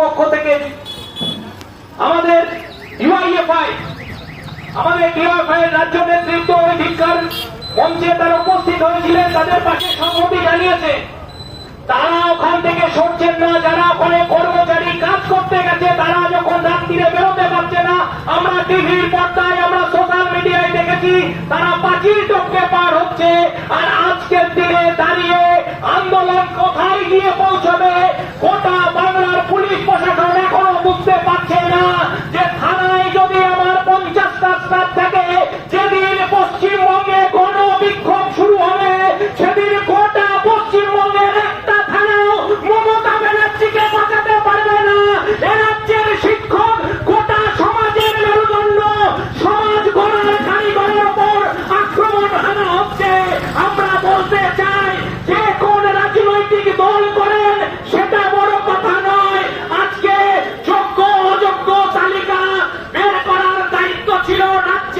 পক্ষ থেকে আমাদের ইউআইএফআই আমাদের ডিওএফআই এর রাজ্য নেতৃত্ব ওই ধিক্কার মঞ্চে তারা উপস্থিত হয়েছিলেন, তাদের পাশে সংহতি জানিয়েছে, তারা ওখান থেকে সরছেন না, যারা ওখানে কর্মচারী কাজ করতে গেছে, তারা যখন রাত্রিরে বেরোতে পারছে না, আমরা টিভির পর্দায়, আমরা সোশ্যাল মিডিয়ায় দেখেছি, তারা পাঁচিল টপকে পার হচ্ছে, আর আজকের দিনে দাঁড়িয়ে আন্দোলন কোথায় গিয়ে পৌঁছবে?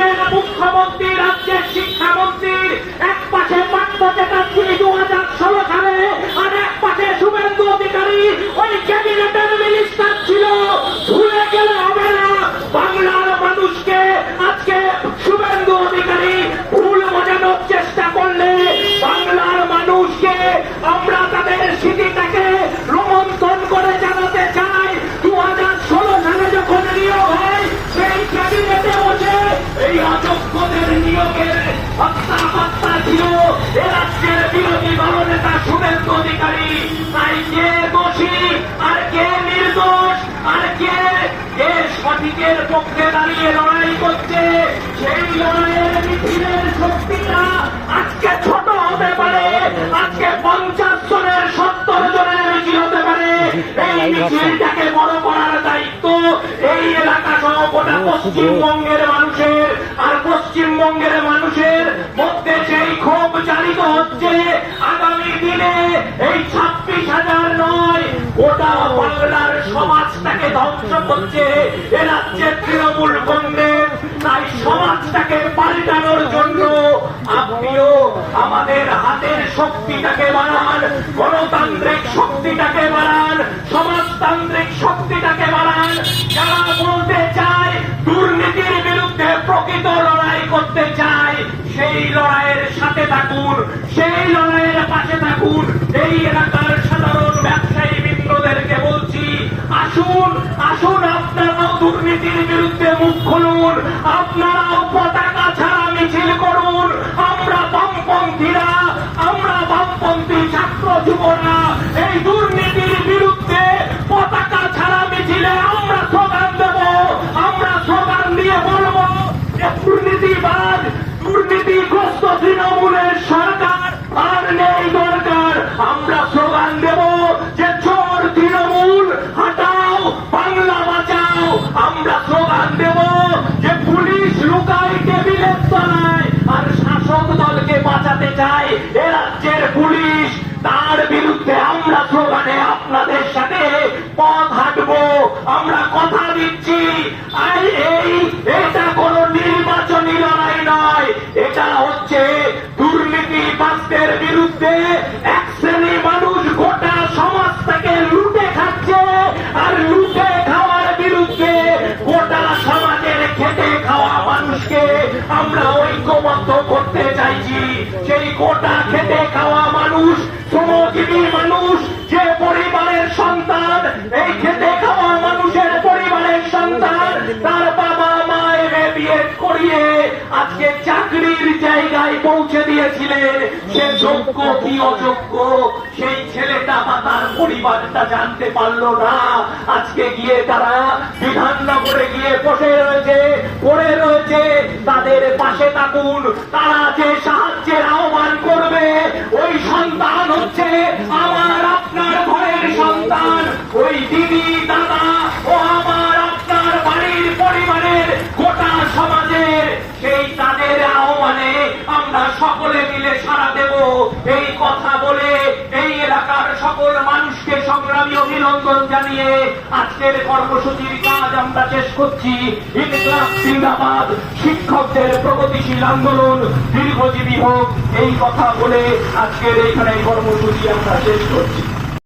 রাজ্যের মুখ্যমন্ত্রী রাজ্যের শিক্ষামন্ত্রীর ছিল রাজ্যের বিরোধী দলনেতা শুভেন্দু অধিকারী তাই কে দোষী আর কে নির্দোষ আর কে কে সঠিকের পক্ষে দাঁড়িয়ে লড়াই করছে সেই লড়াইয়ের মিছিলের শক্তিটা আজকে ছোট হতে পারে আজকে পঞ্চাশ জনের সত্তর জনের মিছিল হতে পারে এই মিছিলটাকে বড় করার দায়িত্ব এই এলাকা সহ গোটা পশ্চিমবঙ্গের মানুষের পশ্চিমবঙ্গের মানুষের মধ্যে সেই ক্ষোভ চালিত হচ্ছে, আগামী দিনে এই ছাব্বিশ হাজার নয়, গোটা বাংলার সমাজটাকে ধ্বংস করছে। এ রাজ্যের তৃণমূল কংগ্রেস, তাই সমাজটাকে পাল্টানোর জন্য আপনিও আমাদের হাতের শক্তিটাকে বাড়ান, গণতান্ত্রিক শক্তিটাকে বাড়ান সেই লড়াইয়ের পাশে থাকুন। এই এলাকার সাধারণ ব্যবসায়ী বৃন্দদেরকে বলছি, আসুন আসুন আপনারাও দুর্নীতির বিরুদ্ধে মুখ খুলুন। আপনারাও পতাকা ছাড়া মিছিল করুন। আমরা বামপন্থীরা, আমরা বামপন্থী ছাত্র যুবরা, এই দুর্নীতির বিরুদ্ধে রাজ্যের পুলিশ, তার বিরুদ্ধে আমরা স্লোগানে আপনাদের সাথে পথ হাঁটবো। আমরা কথা দিচ্ছি। আর এই সেই গোটা খেতে খাওয়া মানুষ, শ্রমজীবী মানুষ, যে পরিবারের সন্তান, এই খেতে খাওয়া মানুষের পরিবারের সন্তান করিয়ে আজকে চাকরির জায়গায় পৌঁছে দিয়েছিলেন। সে যোগ্য কি অযোগ্য? সেই ছেলেটা বা তার পরিবারটা জানতে পারল না। আজকে গিয়ে তারা বিধাননগরে গিয়ে বসে রয়েছে, পড়ে রয়েছে। তাদের পাশে থাকুন। তারা যে সাহায্যের আহ্বান করবে, ওই সন্তান হচ্ছে আমার এই কথা বলে এই এলাকার সকল মানুষকে সংগ্রামী অভিনন্দন জানিয়ে আজকের কর্মসূচির কাজ আমরা শেষ করছি। জিন্দাবাদ, শিক্ষকদের প্রগতিশীল আন্দোলন, দীর্ঘজীবী হোক, এই কথা বলে আজকের এইখানে কর্মসূচি আমরা শেষ করছি।